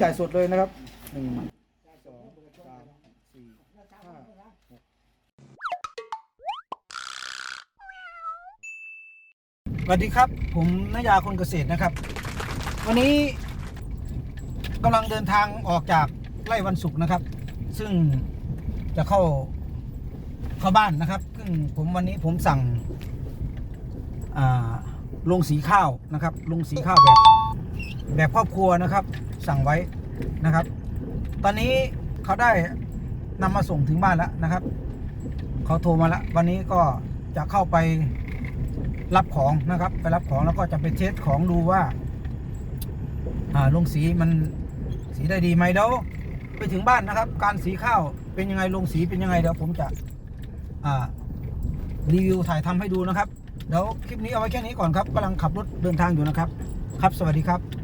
จ่ายสดเลยนะครับหนึ่งสองสามสี่ห้าหกสวัสดีครับ ผมนายาคนเกษตรนะครับ วันนี้กำลังเดินทางออกจากไร่วันศุกร์นะครับ ซึ่งจะเข้าเข้าบ้านนะครับ ซึ่งผมวันนี้ผมสั่งลงสีข้าวนะครับ ลงสีข้าวแบบ แบบครอบครัวนะครับ สั่งไว้นะครับ ตอนนี้เขาได้นำมาส่งถึงบ้านแล้วนะครับเขาโทรมาแล้ววันนี้ก็จะเข้าไปรับของนะครับ ไปรับของแล้วก็จะไปเทสของดูว่าลงสีมันสีได้ดีไหมเดี๋ยวไปถึงบ้านนะครับ การสีข้าวเป็นยังไงลงสีเป็นยังไงเดี๋ยวผมจะรีวิวถ่ายทำให้ดูนะครับเดี๋ยวคลิปนี้เอาไว้แค่นี้ก่อนครับกำลังขับรถเดินทางอยู่นะครับ ครับสวัสดีครับ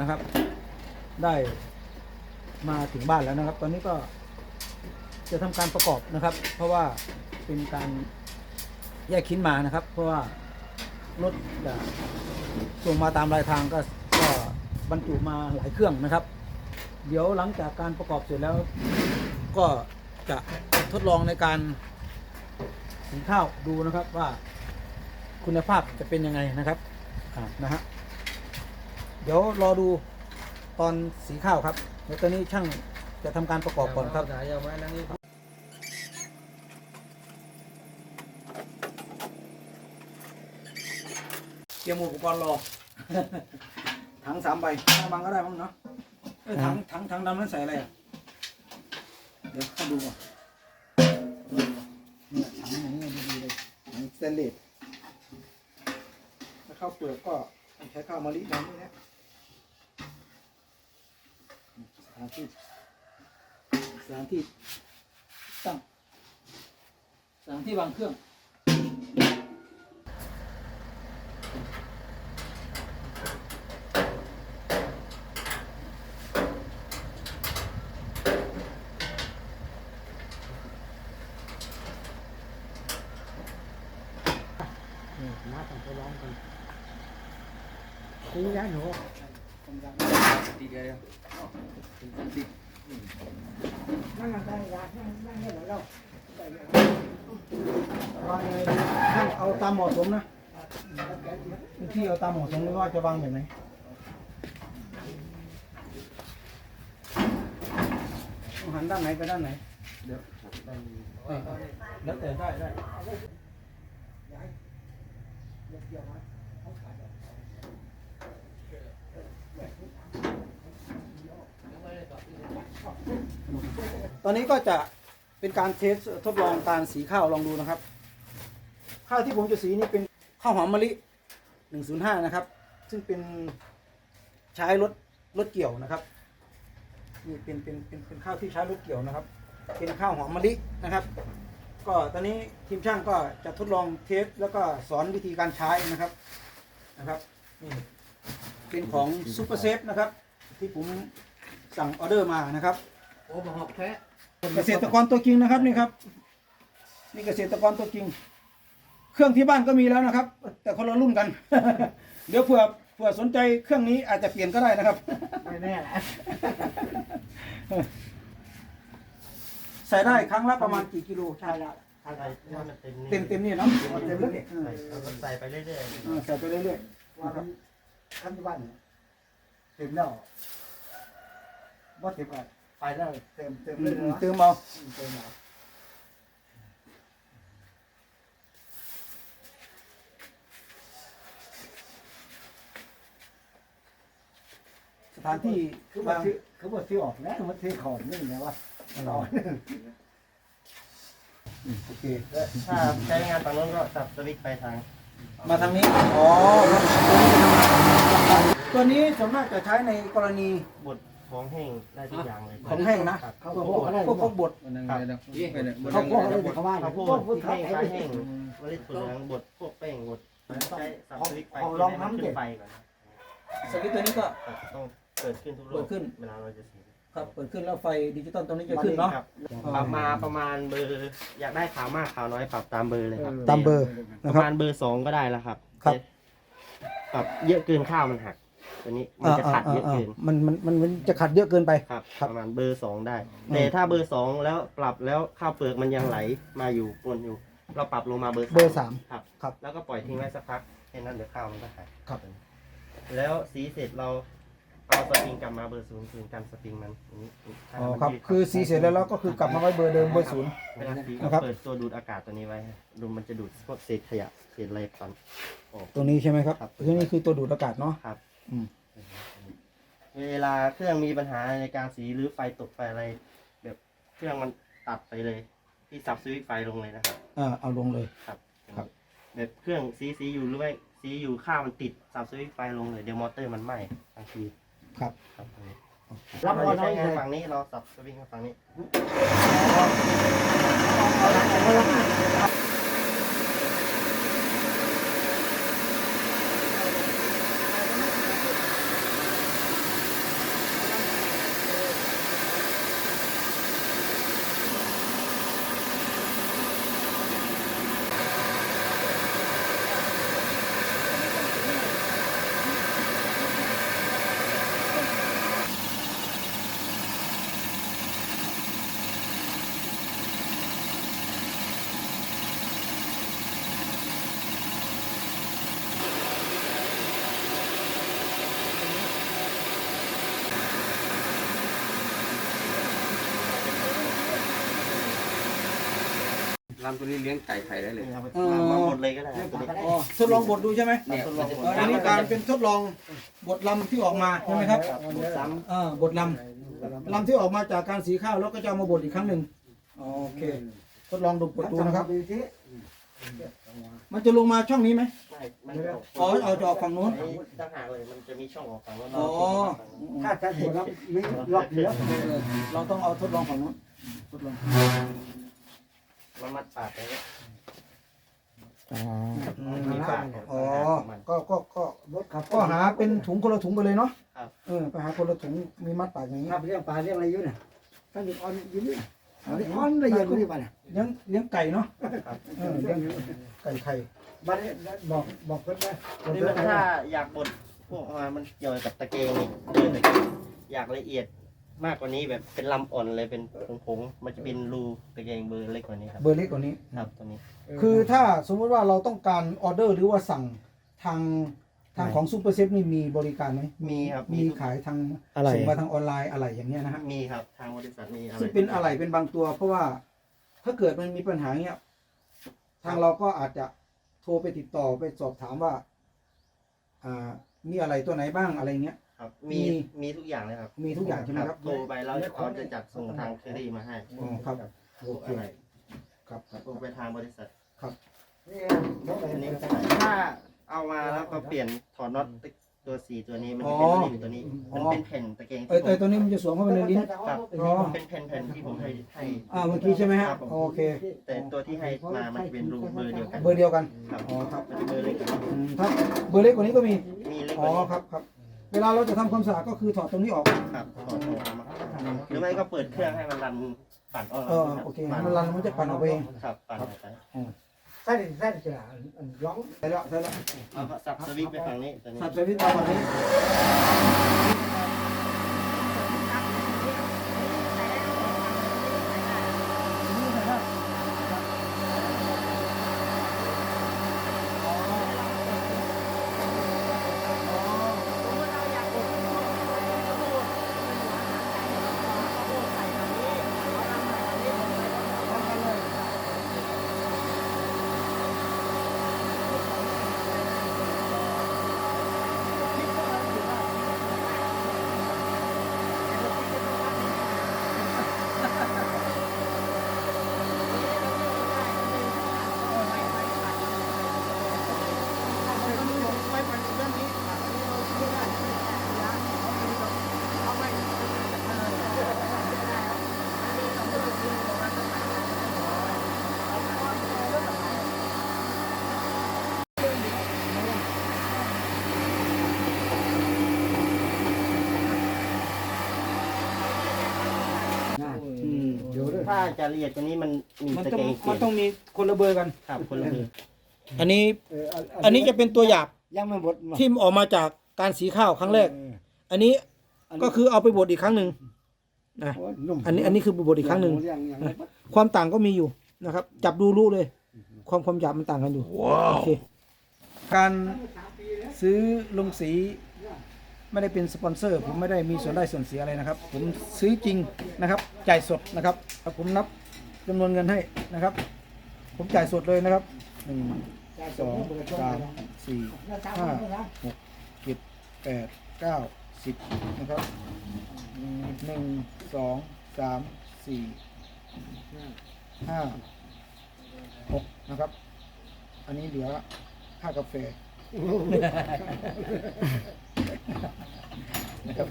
นะครับ ได้มาถึงบ้านแล้วนะครับ ตอนนี้ก็จะทำการประกอบนะครับ เพราะว่าเป็นการแยกชิ้นมานะครับ เพราะว่ารถจะส่งมาตามรายทางก็ก็บรรจุมาหลายเครื่องนะครับ เดี๋ยวหลังจากการประกอบเสร็จแล้วก็จะทดลองในการสีข้าวดูนะครับว่าคุณภาพจะเป็นยังไงนะครับนะฮะ เดี๋ยวรอดูตอนสีข้าวครับเดี๋ยวตอนนี้ช่างจะทำการประกอบก่อนครับเตรียมอุปกรณ์รอ ถังสามใบถ้าบังก็ได้บ้างเนาะเอ้ยถังถังถังดำนั้นใส่อะไรอะ เดี๋ยวเข้าดูก่อนเนี่ยถังอย่างนี้ดีๆเลยถังสแตนเลสถ้าข้าวเปลือกก็ใช้ข้าวมะลิน้ำนี่นะ สถานที่สถานที่ตั้งสถานที่วางเครื่องน้าต้องไปร้องกันคุยแล้วหนูติดเลย นั่งได้ยานั่งนั่งให้เราวางยังไงดีช่างเอาตามเหมาะสมนะที่เอาตามเหมาะสมว่าจะวางแบบไหนหันด้านไหนไปด้านไหนเดี๋ยวแล้วแต่ได้ได้ ตอนนี้ก็จะเป็นการเทสทดลองการสีข้าวลองดูนะครับ ข้าวที่ผมจะสีนี่เป็นข้าวหอมมะลิ 105 นะครับ ซึ่งเป็นใช้รถรถเกี่ยวนะครับนี่เป็นเป็นเป็นเป็นข้าวที่ใช้รถเกี่ยวนะครับ เป็นข้าวหอมมะลินะครับ ก็ตอนนี้ทีมช่างก็จะทดลองเทสแล้วก็สอนวิธีการใช้นะครับนะครับนี่เป็นของซูเปอร์เซฟนะครับ ที่ผมสั่งออเดอร์มานะครับ อ้บอกแท้เกษตรกรตัวจริงนะครับนี่ครับนี่เกษตรกรตัวจริง เครื่องที่บ้านก็มีแล้วนะครับ แต่คนละรุ่นกัน เดี๋ยวเผื่อเผื่อสนใจเครื่องนี้อาจจะเปลี่ยนก็ได้นะครับ ไม่แน่แหละใส่ได้ครั้งละประมาณกี่กิโลใช่แล้วอะไรว่ามันเต็มเต็มเต็มนี่เนาะเต็มเลยเออใส่ไปเรื่อยเออใส่ไปเรื่อยๆว่ามันขั้นที่บ้านเต็มแล้วว่าเต็มอะ ไปแล้วเต็มเต็มๆอืเลยมนะเติมเอาเต็มแล้วสถานที่คือว่าบางซื้อคือว่าซื้อออกแล้วมันซื้อของนี่ไงวะต่อโอเคถ้าใช้งานฝั่งโน้นก็สับสวิตช์ไปทางมาทางนี้อ๋อครับตัวนี้ส่วนมากจะใช้ในกรณีบด ของแห้งได้ทุกอย่างเลยของแห้งนะครับเขาพวกพวกอะไรพวกพวกบดเขาพวกอะไรเขาว่าข้าวโพพวดกพวกที่เขาแห้งไอ้ปลาแห้งเมล็ดถั่วเหลืองบดพวกแป้งบดใช้สับสวิตช์ไปเอาให้ลองมันทำดิขึ้นไฟก่อนนะสวิตช์ตัวนี้ก็ครับต้องเปิดขึ้นทุกรเปิอบดขึ้นเวลาเราจะสีครับเปิดขึ้นแล้วไฟดิจิตอลตรงนี้จะขึ้นเนาะครับปรับมาประมาณเบอร์อยากได้ขาวมากขาวน้อยปรับตามเบอร์เลยครับ ตามเบอร์ปนะระครับมาณเบอร์สองก็ได้แล้วครับ ครับปรับเยอะเกินข้าวมันหัก ตัวนี้มันจะขัดเยอะเกินมันมันมันมันจะขัดเยอะเกินไปครับครับประมาณเบอร์สองได้อืมแต่ถ้าเบอร์สองแล้วปรับแล้วข้าวเปลือกมันยังไหลมาอยู่ปนอยู่ เราปรับลงมาเบอร์เบอร์สามครับครับ แล้วก็ปล่อยทิ้งไว้สักพักแค่นั้นเดี๋ยวข้าวมันก็หายครับ แล้วสีเสร็จเราเอาสปริงกลับมาเบอร์ศูนย์คืนกันสปริงมันอย่างนี้ถ้าอ๋อมันครับยืดคือสีเสร็จแล้วเราก็คือกลับมาไว้เบอร์เดิมเบอร์ศูนย์เวลาสีนะครับเปิดตัวดูดอากาศตัวนี้ไว้ดูมันจะดูดพวกเศษขยะเศษอะไรปันออกตัวนี้ใช่ไหมครับครับตัวนี้คือตัวดูดอากาศเนาะครับอืม เวลาเครื่องมีปัญหาในการสีหรือไฟตกไฟอะไร แบบเครื่องมันตัดไปเลย ที่สับสวิตช์ไฟลงเลยนะครับ อ่าเอาลงเลย ครับ ครับ แบบเครื่องสีสีอยู่หรือไม่สีอยู่ข้าวมันติดสับสวิตช์ไฟลงเลยเดี๋ยวมอเตอร์มันไหม้บางทีครับ ครับรับเราออจะเดอใช้ร์งานเลยฝั่งนี้เราสับสวิตช์มาฝั่งนี้ ลำตัวนี้เลี้ยงไก่ไข่ได้เลยนี่ครับเออ มาหมดเลยก็ได้ครับตัวนี้อ๋อทดลองบดดูใช่ไหมเนี่ยทดลองอ๋ออันนี้การเป็นทดลองบทลำที่ออกมาใช่ไหมครับซ้อ่าบทลำลำที่ออกมาจากการสีข้าวแล้วก็จะเอามาบดอีกครั้งหนึ่งโอเค ทดลองดูบดดูนะครับดูที่มันจะลงมาช่องนี้ไหมำใช่มันตกอ๋อเอาจะออกฝั่งนู้นอันนี้ต่างหากเลยมันจะมีช่องออกฝั่งโน้นอ๋อถ้าจะดูแล้วมีรอบเหลือเราต้องเอาทดลองฝั่งนู้นทดลอง มันมัดปากไปเนี่ยอ๋อมีปากอ๋อก็ก็ก็รถขับก็หาเป็นถุงคนละถุงไปเลยเนาะครับ เออไปหาคนละถุงมีมัดปากอย่างนี้ขับเรื่องปลาเรื่องอะไรอยู่เนี่ยถ้าหยุดออนอยู่นี่อันนี้ออนละเอียดกว่านี้ป่ะเนี่ยเลี้ยงเลี้ยงไก่เนาะครับเออเลี้ยงไก่ไข่ บัดนี้บอกบอกเพิ่นไหมนี่มันถ้าอยากบดพวกมามันเกี่ยวกับตะเกียงนี่เดินตะเกียงอยากละเอียด มากกว่านี้แบบเป็นลำอ่อนเลยเป็นผงๆมันจะเป็นรูตะเกียงเบอร์เล็กกว่านี้ครับเบอร์เล็กกว่านี้ ครับตัวนี้ คือถ้าสมมติว่าเราต้องการออเดอร์หรือว่าสั่งทางทางของซูเปอร์เซฟนี่มีบริการไหมมีครับมีขายทางอะไร ส่งมาทางออนไลน์อะไรอย่างเงี้ยนะฮะมีครับทางบริษัทมีอะไรซึ่งเป็นอะไรเป็นบางตัว เพราะว่าถ้าเกิดมันมีปัญหาเงี้ยทางเราก็อาจจะโทรไปติดต่อไปสอบถามว่า อ่า มีอะไรตัวไหนบ้างอะไรเงี้ย ครับ มีมีมีทุกอย่างเลยครับมีทุกอย่างใช่ไหมครับโทรไปแล้วเขาจะจัดส่งทางเคอรี่มาให้อ๋อครับโอเค อะไรครับครับโทรไปทางบริษัทนี่บอกอะไรอันนี้เนี่ยก็ได้ถ้าเอามาแล้วก็เปลี่ยนถอดน็อตตัวสีตัวนี้มันจะเป็นริมตัวนี้มันเป็นแผ่นตะเกียงเออเออตัวนี้มันจะสวมเข้าไปในลิ้นครับอ๋อ เป็นแผ่นๆที่ผมให้ให้ อ่าเมื่อกี้ใช่ไหมฮะครับผม โอเค แต่ตัวที่ให้มามันจะเป็นรูเบอร์เดียวกันเบอร์เดียวกันครับอ๋อครับมันจะเบอร์เล็กกว่านี้อืมถ้าเบอร์เล็กกว่านี้ก็มีมีเล็กกอ๋อว่านี้ครับครับ เวลาเราจะทำความสะอาดก็คือถอดตรงนี้ออกครับถอดออกมาหรือไม่ก็เปิดเครื่องให้มันรันปั่นออกเออโอเคให้มันรันมันจะปั่นออกไปเองครับปั่นออกไปใช่ใช่ใช่ร้องใช่แล้วใช่แล้วเอาก็สับสวิตช์ไปฝั่งนี้ตัวนี้สับสวิตช์มาแบบนี้ จะละเอียดกว่านี้มันมีมันตะต้องแกรงเปลี่มัยนนต้องมีคนละเบอร์กันครับคนละมืออันนี้เอออันนี้จะเป็นตัวหยาบยังไม่หมดที่ออกมาจากการสีข้าวครั้งแรก เอออันนี้ก็คือเอาไปบดอีกครั้งหนึ่งนะโอ้ยนุ่มอันนี้อันนี้คือบดอีกครั้งหนึ่งเลี้ยอย่างไรบ้างความต่างก็มีอยู่นะครับ จับดูรู้เลย ความความหยาบมันต่างกันอยู่โอเคการซื้อลงสี ไม่ได้เป็นสปอนเซอร์ ผมไม่ได้มีส่วนได้ส่วนเสียอะไรนะครับ ผมซื้อจริงนะครับ จ่ายสดนะครับแล้วผมนับจำนวนเงินให้นะครับ ผมจ่ายสดเลยนะครับหนึ่งสองสามสี่ห้าหกเจ็ดแปดเก้าสิบนะครับหนึ่งสองสามสี่ห้าหกนะครับ อันนี้เหลือค่ากาแฟ นะครับ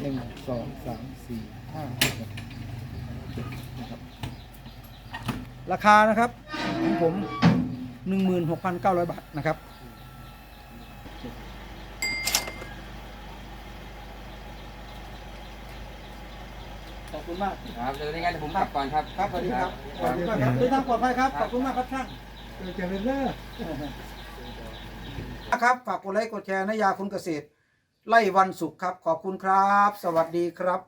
หนึ่งสองสามสี่ห้าหกเจ็ดนะครับ ราคานะครับของผมหนึ่งหมื่นหกพันเก้าร้อยบาทนะครับขอบคุณมาก ครับเดี๋ยวยังไงเดี๋ยวผมกลับก่อนครับ ครับสวัสดีครับขอบคุณมากครับเดินทางปลอดภัยครับ ขอบคุณมากครับช่างเออเจริญเด้อนะครับ ฝากกดไลค์ กดแชร์นายาคุณเกษตร ไล่วันศุกร์ครับ ขอบคุณครับ สวัสดีครับ